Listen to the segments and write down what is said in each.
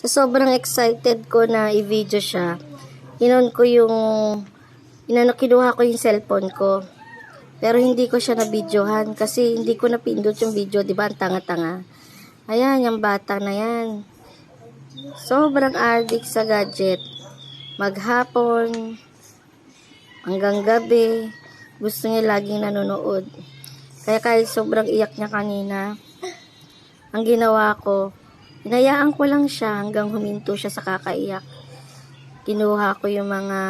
Sa sobrang excited ko na i-video siya, inon ko yung, inano, kinuha ko yung cellphone ko. Pero hindi ko siya na-videohan kasi hindi ko napindot yung video, di ba? Ang tanga-tanga. Ayan, yung bata na yan. Sobrang addict sa gadget. Maghapon, hanggang gabi, gusto niya laging nanonood. Kaya kahit sobrang iyak niya kanina, ang ginawa ko, inayaan ko lang siya hanggang huminto siya sa kakaiyak. Kinuha ko yung mga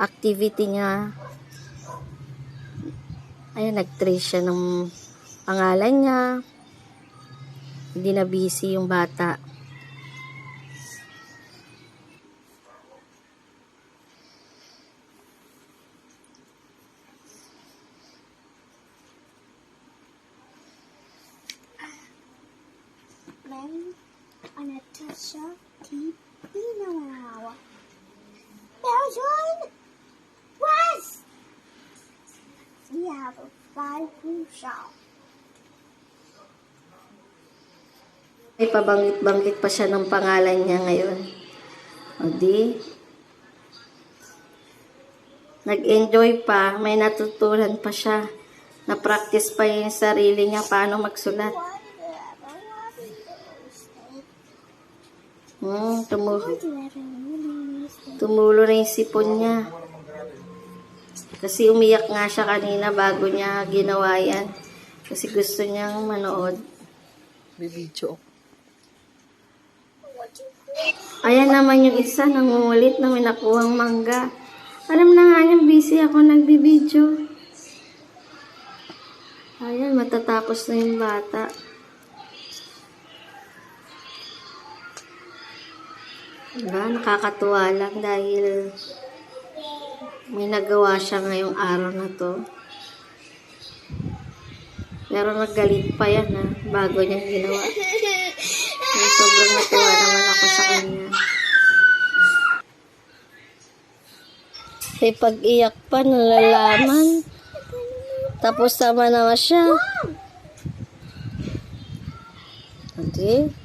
activity niya. Ayun, nag-trace siya ng pangalan niya. Hindi na busy yung bata. On Natasha T. Pinawa. Belgium West. We have a five room shop. May pabangit-bangit pa siya ng pangalan niya ngayon. O di, nag-enjoy pa, may natutunan pa siya. Na-practice pa yung sarili niya paano magsulat. Hmm, tumu tumulo na yung sipon niya. Kasi umiyak nga siya kanina bago niya ginawa yan. Kasi gusto niyang manood. Bibidyo ako. Ayan naman yung isa, nangungulit na may nakuhang mangga. Alam na nga niyang busy ako nagbibideo. Ayan, matatapos na yung bata. Diba? Nakakatuwa lang dahil may nagawa siya ngayong araw na to. Pero naggalit pa yan ha, bago niya ginawa. Kaya sobrang natuwa naman ako sa kanya. May pag-iyak pa, nalalaman. Tapos sama naman siya. Okay.